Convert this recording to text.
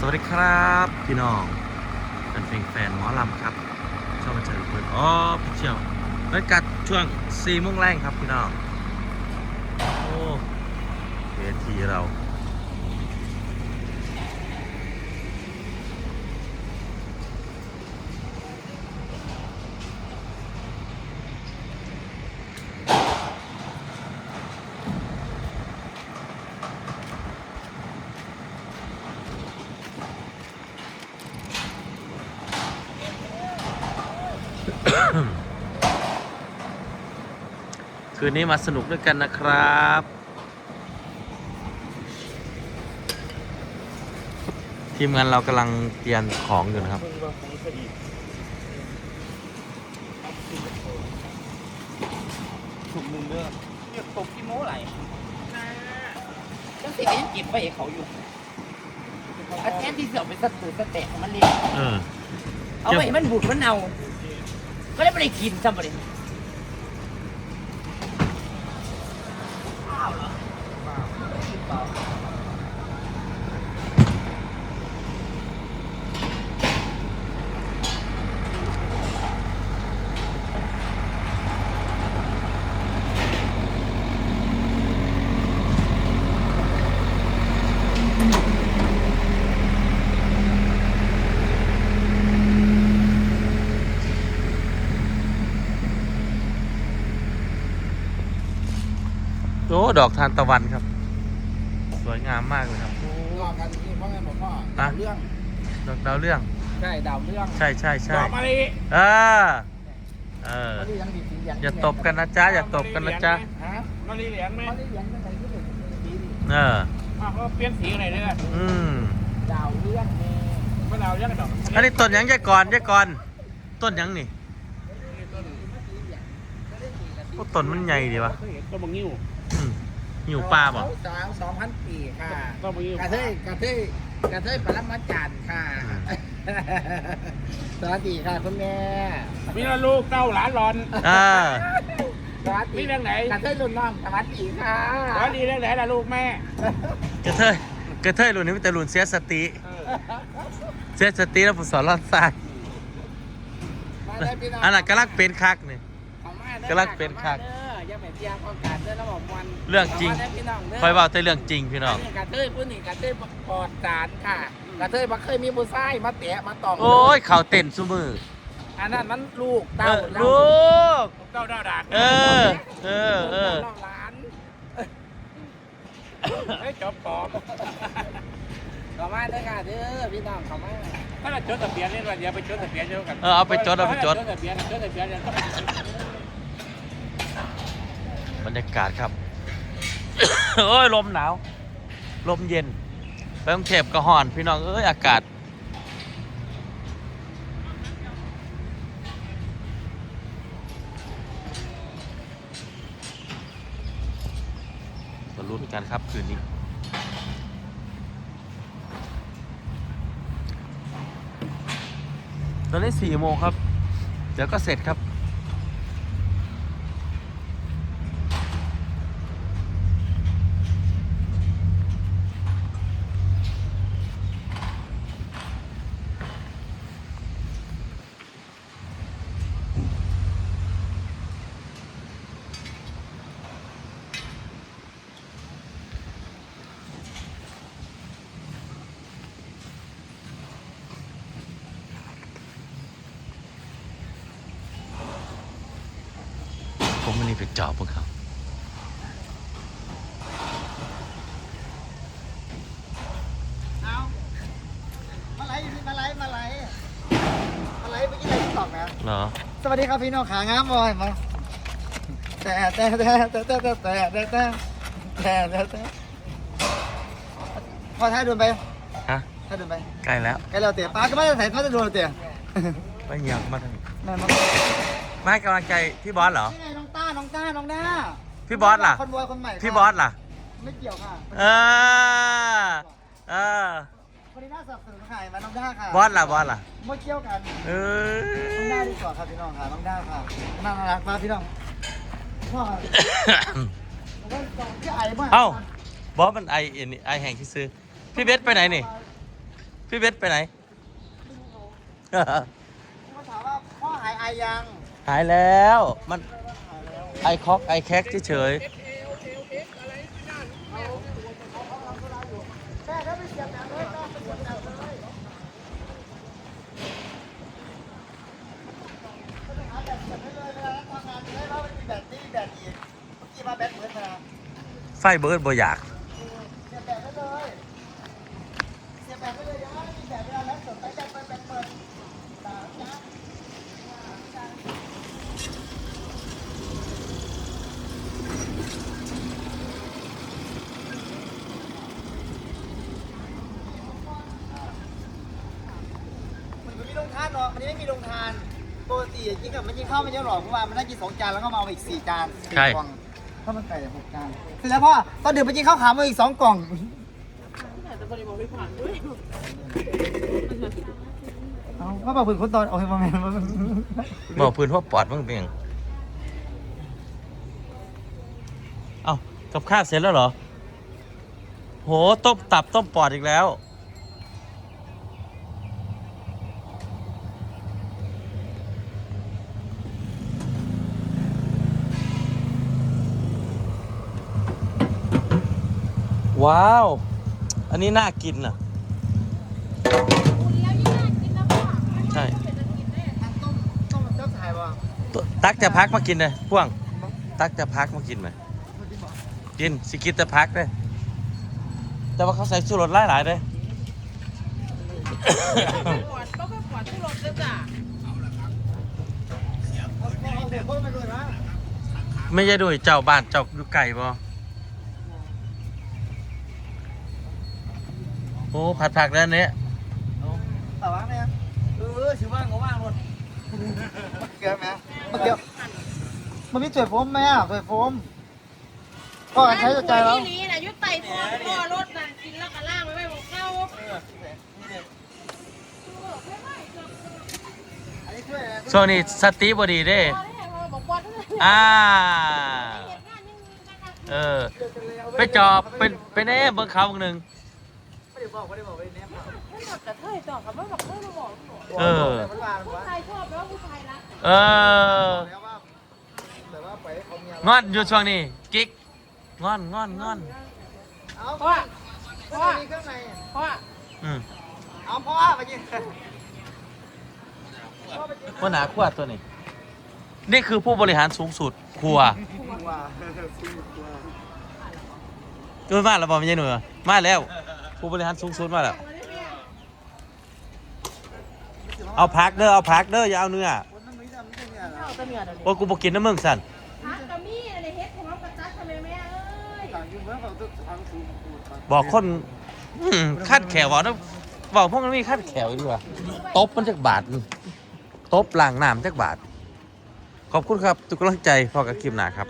สวัสดีครับพี่น้องเป็นเพลงแฟนหมอลำครับชอบมาเจอเพื่อนอ๋อพี่เชี่ยวบรรยากาศช่วงสี่โมงแรงครับพี่น้องโอ้เวทีเรา คืนนี้มาสนุกด้วยกันนะครับ ทีมงานเรากำลังเตรียมของอยู่นะครับ ถุงหนึ่งเด้อเรียกตกกี่โม้ไหลจังสิก็ยังเก็บไว้ให้เขาอยู่อาแทนที่เสือไปสตูสเตะมันเรียนเออ เอาไปให้มันบูดมันเน่า ก็เลยไม่ได้กินจำประเด็นข้า ดอกทานตะวันครับ สวยงามมากเลยครับรอกันที่พ่อแม่บอกพ่ออะเรื่องดอกดาวเรื่อง ใช่ดาวเรื่องใช่ใช่ใช่ดอกมะลิเออเออมะลิยังดีสีเหลืองอย่าตบกันนะจ๊ะอย่าตบกันนะจ๊ะฮะมะลิเหลืองไหมมะลิเหลืองตั้งแต่ที่เป็นสีดีเอออ้าวเขาเปลี่ยนสีอะไรเนี่ยอืมดาวเรื่องแม่มะนาวยังดอกอันนี้ต้นหยังยายก่อนยายก่อน ต้นหยังนี่โอ้ต้นมันใหญ่ดีวะเคยเห็นต้นมะงิ้วอืม หิวปลาบ่ สาวสองพันปีค่ะต้นมะงิ้วกระเทยกระเทยกระเทยปรมาจารย์ค่ะสวัสดีค่ะคุณแม่มีละลูกเต้าหลานหลอนอ่าสวัสดีมีเรื่องไหน กระเทยรุ่นน้องสวัสดีค่ะสวัสดีเรื่องไหนล่ะลูกแม่กระเทยกระเทยรุ่นนี้เป็นแต่รุ่นเสียสติเออเสียสติแล้วผู้สอนรอดสายมาได้พี่น้องอันนั้นกำลังเป็นคักนี่เข้ามาด้อกำลังเป็นคักข้ามาเด้ ออย่าไปเที่ยงพอการเด้อระบบวันเรื่องจริงข้ามาได้พี่น้องเด้อคอยเว่าแต่เรื่องจริงพี่น้องนนี้กระเทยผู้นี้กระเทยปอดสารค่ะ กระเทยบ่เคยมีผู้ชายมาแตะมาตองโอ้ยเข่าเต้นซุมืออันนั้นมันลูกเอเต้าอเราลูก เต้าดาวดากเออ เออ เออเราหลานเฮ้ยจบปอบเข้ามาเด้อค่ะเด้อพี่น้องเข้ามาถ้าเราจดทะเบียนนี่ว่าอย่าไปจดทะเบียนเดียวกันเออเอาไปจดเอาไปจดจดทะเบียนจดทะเบียนเนี่ยต้อง บรรยากาศครับ โอ้ยลมหนาว ลมเย็น ไปกรุงเทพก็ห่อน พี่น้อง เอ้ย อากาศ มาลุ้นกันครับคืนนี้ตอนนี้สี่โมงครับ เดี๋ยวก็เสร็จครับ ผมไม่ได้ไปจอบพวกเขาเอามาไลฟ์มาไลฟ์มาไลฟ์มาไลฟ์เมื่อกี้ไลฟ์ตอกนะเหรอ สวัสดีครับพี่น้องขางามบอยมาแต่แต่แต่แต่แต่แต่แต่แต่แต่แต่แต่แต่พอท้ายโดนไปฮะท้ายโดนไปใกล้แล้วใกล้เราเตะป้าก็ไม่ได้ใส่ป้าจะโดนเราเตะไม่อยากมาทางนี้นั่นมันมาให้กำลังใจพี่บอสเหรอ นี่ไงน้องต้าน้องต้าน้องด้าพี่บอสล่ะ คนบอยคนใหม่ค่ะพี่บอสล่ะ ไม่เกี่ยวค่ะเออเออคนนี้น่าสนับสนุนค่ะมาน้องด้าค่ะบอสล่ะบอสล่ะ ไม่เกี่ยวกันเออน้องด้าดีกว่าครับพี่น้องค่ะน้องด้าค่ะน่ารักมากพี่น้องพ่อแล้วก็พี่ไอ้มากเอ้าบอสมันไอเอ็นไอแห่งที่ซื้อ พี่เบสไปไหนนี่ พี่เบสไปไหนเขาถามว่าพ่อหายไอยัง หายแล้วมัน ไอคอกไอแคกเฉยไฟเบิร์ดบ่อยากยแม่ไปเสียบแบบเลยก็ต้องหาแบบเสียบให้เลยเวลาทำงานจะได้ว่ามันมีแบตนี่แบตอีกเมื่อกี้มาแบตเหมือนกันนะ ๆไฟเบิร์ดบ่อยาก เสียบแบบให้เลยเสียบแบบให้เลยยังไม่มีแบบเวลาแล้วสดไปแบตเปิดแบตเปิดตามนะ มันไม่มีโรงทานหรอกอันนี้ไม่มีโรงทานปกติกินกับมันกินข้าวไม่เยอะหรอกเพราะว่ามันได้กินสองจานแล้วก็มาเอาอีกสี่จานสี่ใช่ กล่องข้าวมันไก่หกจานเสร็จแล้วพ่อตอนเดือไปกินข้าวขามาอีกสองกล่องเอาพ่อบอกเพื่อนคนตอนโอเคมาแมนมาแม่นบอกพื้นว่าปอดมึงเป็นหยังเอ้ากับข้าวเสร็จแล้วเหรอ โห ต้มตับต้มปอดอีกแล้ว ว้าว อันนี้น่ากินอะ ใช่ต้มต้มเจ้าชายป่ะตักจะพักมากินเลยพ่วง ตักจะพักมากินไหมกินสิกินแต่พักเลยแต่ว่าเขาใส่ชูรสหลายหลายๆเลยปวดก็ไม่ปวดที่รถเลยจ้ะเอาเดี๋ยวพ่อมาด้วยนะไม่ใช่ด้วยเจ้าบ้านเจ้าดูไก่บ่ โอ้ผัดผักแล้วเนี้ต่อว่างเนี่ยเออชิว่างก็ว่างหมดเกี่ยวไหมเกี่ยวมันมีถ้วยโฟมไหมอะถ้วยโฟมกันใช้ใจแล้วนี่นะยุดไต่พอพอรถน่ะกินแล้วก็ล่างไว้ไว้บอกเข้าช่วงนี้สติบดีเด้อ่าเออ ไปจอบเป็นเป็นเอ๊เบิ่งเขาหนึ่ง ไม่ได้บอกไม่ได้บอกไม่ได้แนบไม่หมดแต่เท่ยต่อกับไม่บอกเท่ยมาบอกหนูเออผู้ชายชอบแล้วผู้ชายรักเออ แล้วว่าแต่ว่าไปเขาเมียงอนอยู่ช่วงนี้ กิ๊ก งอนงอนงอนเอาเพราะว่าเพราะว่ามีเครื่องในเพราะว่าอืมเอาเพราะว่าไปกินว่าหนาขั้วตัวนี้ นี่คือผู้บริหารสูงสุดครัวว่าจนมาแล้วบอกไม่ใช่หนูมาแล้ว ผู้บริหารสูงสุดมาแล้ว เอาพักเด้อ เอาพักเด้อ อย่าเอาเนื้อคนนั้นไม่ทำไม่ใช่เนี่ยนะเข้าตะเมียเดี๋ยวนี้โอ้ยกูบอกกินน้ำมึงสั่นพักกะมี่อะไรเฮ็ดของเรากระจัดทำไมแม่เอ้ยต่างอยู่เมื่อเขาต้องทางสูงบอกคนอืมคาดแขวบอกนะบอกพวกมันมีคาดแขวดีกว่าตบมันจักบาทหนึ่งตบล้างน้ำจักบาท ขอบคุณครับทุกกำลังใจพอกับคลิปหนาครับ